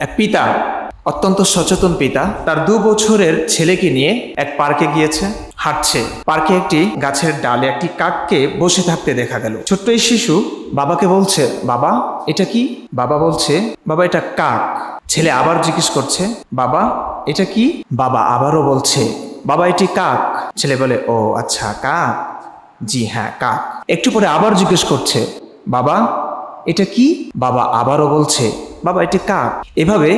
এক পিতা, অত্যন্ত সচেতন পিতা, তার দু বছরের ছেলেকে নিয়ে এক পার্কে গিয়েছে, হাঁটছে। পার্কে একটি গাছের ডালে একটি কাককে বসে থাকতে দেখা গেল। ছোট্ট এই শিশু বাবাকে বলছে, বাবা, এটা কি? বাবা বলছে, বাবা, এটা কাক। ছেলে আবার জিজ্ঞেস করছে, বাবা, এটা কি? বাবা আবারও বলছে, বাবা, এটি কাক। ছেলে বলে, ও আচ্ছা কাক? জি হ্যাঁ কাক। একটু পরে আবার জিজ্ঞেস করছে, বাবা, এটা কি? বাবা আবারও বলছে বাবা, এটি কাক এভাবে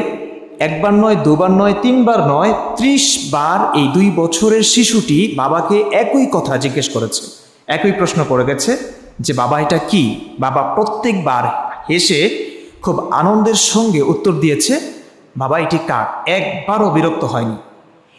একবার নয়, দুবার নয়, তিনবার নয়, ত্রিশ বার এই দুই বছরের শিশুটি বাবাকে একই কথা জিজ্ঞেস করেছে। একই প্রশ্ন করে গেছে যে, বাবা, এটা কি? বাবা প্রত্যেকবার হেসে খুব আনন্দের সঙ্গে উত্তর দিয়েছে, বাবা, এটি কাক একবারও বিরক্ত হয়নি।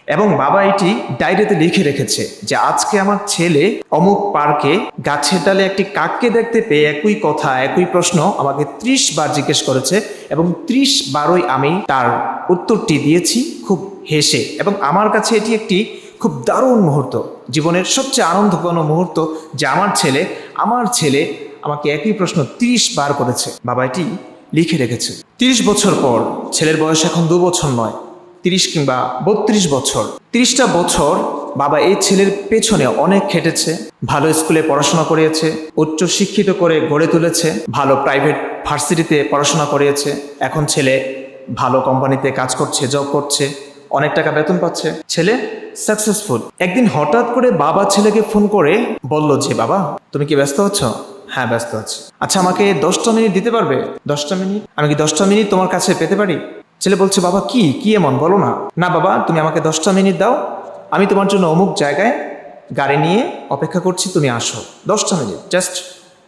এবং বাবা এটি ডায়েরিতে লিখে রেখেছে যে আজকে আমার ছেলে অমুক পার্কে গাছের ডালে একটি কাককে দেখতে পেয়ে একই কথা, একই প্রশ্ন আমাকে ত্রিশ বার জিজ্ঞেস করেছে এবং ত্রিশ বারই আমি তার উত্তরটি দিয়েছি খুব হেসে এবং আমার কাছে এটি একটি খুব দারুণ মুহূর্ত, জীবনের সবচেয়ে আনন্দপূর্ণ মুহূর্ত যে আমার ছেলে আমার ছেলে আমাকে একই প্রশ্ন ত্রিশ বার করেছে। বাবা এটি লিখে রেখেছে। তিরিশ বছর পর, ছেলের বয়স এখন দু বছর নয়। তিরিশ কিংবা বত্রিশ বছর। তিরিশটা বছর বাবা এই ছেলের পেছনে অনেক খেটেছে, ভালো স্কুলে পড়াশোনা করিয়েছে, উচ্চ শিক্ষিত করে গড়ে তুলেছে, ভালো প্রাইভেট ভার্সিটিতে পড়াশোনা করিয়েছে, এখন ছেলে ভালো কোম্পানিতে কাজ করছে জব করছে, অনেক টাকা বেতন পাচ্ছে। ছেলে সাকসেসফুল একদিন হঠাৎ করে বাবা ছেলেকে ফোন করে, বলল যে, বাবা, তুমি কি ব্যস্ত হচ্ছ হ্যাঁ ব্যস্ত আছি। আচ্ছা আমাকে দশটা মিনিট দিতে পারবে? দশটা মিনিট? আমি কি দশটা মিনিট তোমার কাছে পেতে পারি? ছেলে বলছে, বাবা, কি? কি এমন? বলো না। না বাবা, তুমি আমাকে দশটা মিনিট দাও। আমি তোমার জন্য অমুক জায়গায় গাড়ি নিয়ে অপেক্ষা করছি, তুমি আসো। দশটা মিনিট জাস্ট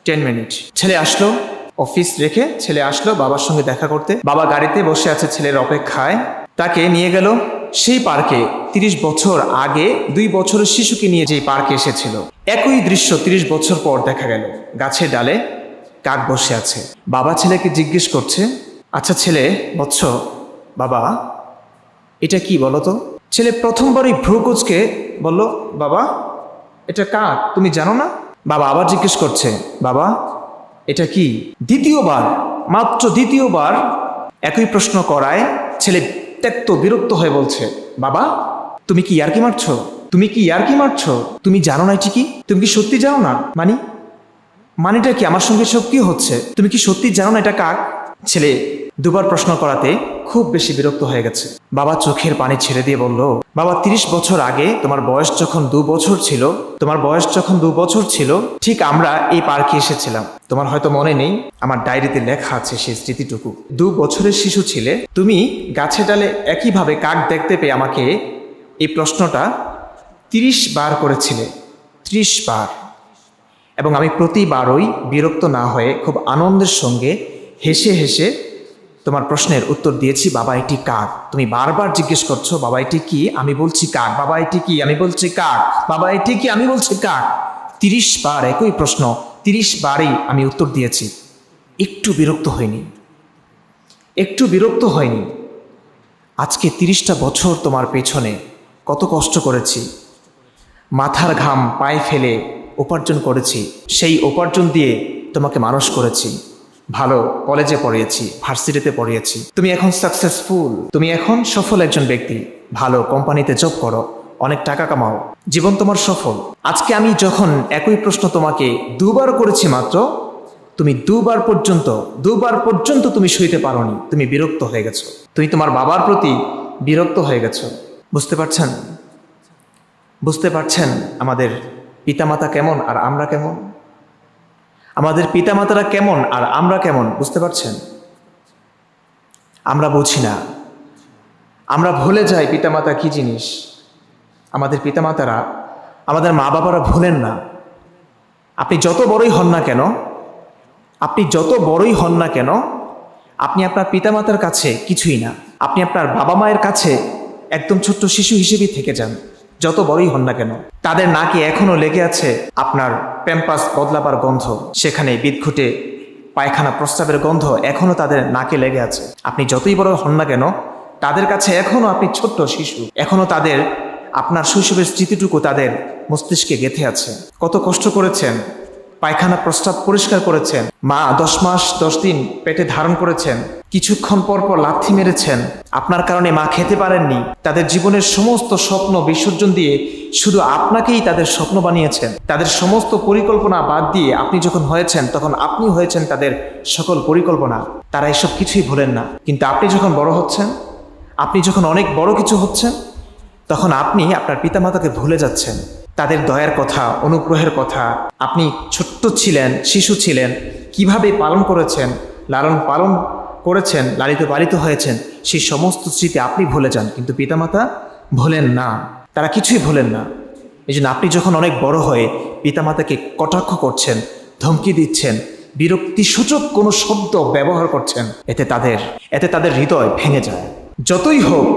টেন মিনিট ছেলে আসলো অফিস রেখে ছেলে আসলো বাবার সঙ্গে দেখা করতে। বাবা গাড়িতে বসে আছে ছেলের অপেক্ষায়। তাকে নিয়ে গেল সেই পার্কে। তিরিশ বছর আগে দুই বছরের শিশুকে নিয়ে যে পার্কে এসেছিল। একই দৃশ্য তিরিশ বছর পর দেখা গেল। গাছের ডালে কাক বসে আছে। বাবা ছেলেকে জিজ্ঞেস করছে আচ্ছা ছেলে বৎস বাবা, এটা কি বলো তো? ছেলে প্রথমবারই ভ্রুকুচকে বলল, বাবা, এটা কাক তুমি জানো না? বাবা আবার জিজ্ঞেস করছে, বাবা, এটা কি? দ্বিতীয়বার, মাত্র দ্বিতীয়বার একই প্রশ্ন করায় ছেলে ত্যক্ত বিরক্ত হয়ে বলছে, বাবা, তুমি কি ইয়ার্কি মারছো? তুমি কি ইয়ার্কি মারছো? তুমি জানো না এটি কি তুমি কি সত্যি জানো না? মানি, মানেটা কি আমার সঙ্গে কি হচ্ছে? তুমি কি সত্যি জানো না এটা কাক ছেলে দুবার প্রশ্ন করাতে খুব বেশি বিরক্ত হয়ে গেছে। বাবা চোখের পানি ছেড়ে দিয়ে বলল, বাবা, তিরিশ বছর আগে তোমার বয়স যখন দু বছর ছিল, তোমার বয়স যখন দু বছর ছিল, ঠিক আমরা এই পার্কে এসেছিলাম। তোমার হয়তো মনে নেই, আমার ডায়েরিতে লেখা আছে সেই স্মৃতিটুকু। দু বছরের শিশু ছিলে, তুমি গাছে ডালে একইভাবে কাক দেখতে পেয়ে আমাকে এই প্রশ্নটা তিরিশ বার করেছিলে। ত্রিশ বার। এবং আমি প্রতিবারই বিরক্ত না হয়ে খুব আনন্দের সঙ্গে হেসে হেসে তোমার প্রশ্নের উত্তর দিয়েছি, বাবা, এটি কাক তুমি বারবার জিজ্ঞেস করছ, বাবা, এটি কি? আমি বলছি কাক বাবা, এটি কি? আমি বলছি কাক বাবা, এটি কি? আমি বলছি কাক তিরিশ বার একই প্রশ্ন, তিরিশ বারই আমি উত্তর দিয়েছি। একটু বিরক্ত হয়নি। একটু বিরক্ত হয়নি। আজকে তিরিশটা বছর তোমার পেছনে। কত কষ্ট করেছি। মাথার ঘাম পায়ে ফেলে উপার্জন করেছি। সেই উপার্জন দিয়ে তোমাকে মানুষ করেছি। ভালো কলেজে পড়িয়েছি ভার্সিটিতে পড়িয়েছি। তুমি এখন সাকসেসফুল তুমি এখন সফল একজন ব্যক্তি। ভালো কোম্পানিতে জব করো, অনেক টাকা কামাও। জীবন তোমার সফল। আজকে আমি যখন একই প্রশ্ন তোমাকে দুবার করেছি মাত্র, তুমি দুবার পর্যন্ত দুবার পর্যন্ত তুমি সইতে পারোনি, তুমি বিরক্ত হয়ে গেছো। তুমি তোমার বাবার প্রতি বিরক্ত হয়ে গেছো। বুঝতে পারছেন? বুঝতে পারছেন আমাদের পিতামাতা কেমন আর আমরা কেমন? আমাদের পিতামাতারা কেমন আর আমরা কেমন, বুঝতে পারছেন? আমরা বুঝি না। আমরা ভুলে যাই পিতামাতা কি জিনিস। আমাদের পিতামাতারা, আমাদের মা বাবারা ভুলেন না। আপনি যত বড়ই হন না কেন, আপনি যত বড়ই হন না কেন, আপনি আপনার পিতামাতার কাছে কিছুই না। আপনি আপনার বাবা মায়ের কাছে একদম ছোট্ট শিশু হিসেবেই থেকে যান। যত বড়ই হন না কেন, তাদের নাকি এখনও লেগে আছে আপনার প্যাম্পাস বদলাবার গন্ধ। সেখানে বিদঘুটে পায়খানা প্রস্তাবের গন্ধ এখনও তাদের নাকে লেগে আছে। আপনি যতই বড় হন না কেন, তাদের কাছে এখনও আপনি ছোট্ট শিশু। এখনও তাদের, আপনার শৈশবের স্মৃতিটুকু তাদের মস্তিষ্কে গেঁথে আছে। কত কষ্ট করেছেন পায়খানা প্রস্তাব পরিষ্কার করেছেন। মা দশ মাস, দশ দিন পেটে ধারণ করেছেন। কিছুক্ষণ পর পর লাথি মেরেছেন। আপনার কারণে মা খেতে পারেননি। তাদের জীবনের সমস্ত স্বপ্ন বিসর্জন দিয়ে শুধু আপনাকেই তাদের স্বপ্ন বানিয়েছেন। তাদের সমস্ত পরিকল্পনা বাদ দিয়ে আপনি যখন হয়েছেন, তখন আপনি হয়েছেন তাদের সকল পরিকল্পনা। তারা এসব কিছুই ভোলেন না। কিন্তু আপনি যখন বড় হচ্ছেন, আপনি যখন অনেক বড় কিছু হচ্ছেন, তখন আপনি আপনার পিতামাতাকে ভুলে যাচ্ছেন। তাদের দয়ার কথা, অনুগ্রহের কথা। আপনি ছোট্ট ছিলেন, শিশু ছিলেন, কীভাবে পালন করেছেন, লালন পালন করেছেন, লালিত পালিত হয়েছেন সেই সমস্ত স্মৃতি আপনি ভুলে যান। কিন্তু পিতামাতা ভোলেন না। তারা কিছুই ভোলেন না। এই জন্য আপনি যখন অনেক বড় হয়ে পিতামাতাকে কটাক্ষ করছেন, ধমকি দিচ্ছেন, বিরক্তিসূচক কোনো শব্দ ব্যবহার করছেন, এতে তাদের এতে তাদের হৃদয় ভেঙে যায়। যতই হোক,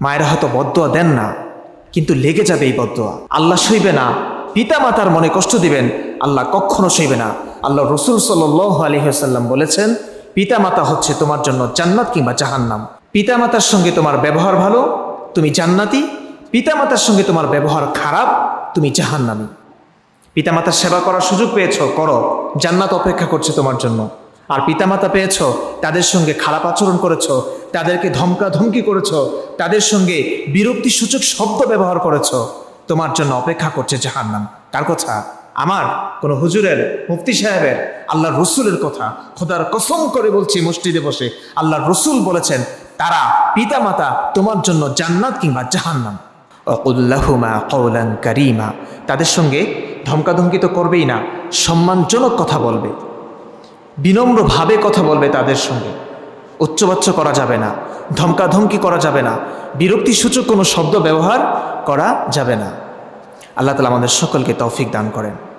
মায়েরা হয়তো বদোয়া দেন না। কিন্তু লেগে যাবে এই বদোয়া আল্লাহ সইবে না পিতা মাতার মনে কষ্ট দিবেন, আল্লাহ কখনো সইবে না। আল্লাহ রসুল সাল আলহিহাল্লাম বলেছেন পিতা মাতা হচ্ছে তোমার জন্য জান্নাত কিংবা জাহান্নাম। পিতা মাতার সঙ্গে তোমার ব্যবহার ভালো, তুমি জান্নাতি। পিতা মাতার সঙ্গে তোমার ব্যবহার খারাপ, তুমি জাহান্নামী। পিতামাতার সেবা করার সুযোগ পেয়েছ, করো। জান্নাত অপেক্ষা করছে তোমার জন্য। আর পিতামাতা পেয়েছ, তাদের সঙ্গে খারাপ আচরণ করেছ, তাদেরকে ধমকা ধমকি করেছ, তাদের সঙ্গে বিরক্তি সূচক শব্দ ব্যবহার করেছ, তোমার জন্য অপেক্ষা করছে জাহান্নাম। কার কথা, আমার কোনো হুজুরের, মুফতি সাহেবের আল্লাহ রসুলের কথা খোদার কসম করে বলছি মসজিদে বসে আল্লাহ রসুল বলেছেন, তারা পিতামাতা তোমার জন্য জান্নাত কিংবা জাহান্নাম। অকুল্লাহুমা কৌলান কারিমা, তাদের সঙ্গে ধমকাধমকি তো করবেই না, সম্মানজনক কথা বলবে। বিনম্রভাবে কথা বলবে তাদের সঙ্গে। উচ্চবাচ্য করা যাবে না, ধমকাধমকি করা যাবে না, বিরক্তিসূচক কোনো শব্দ ব্যবহার করা যাবে না। আল্লাহ তালা আমাদের সকলকে তৌফিক দান করেন।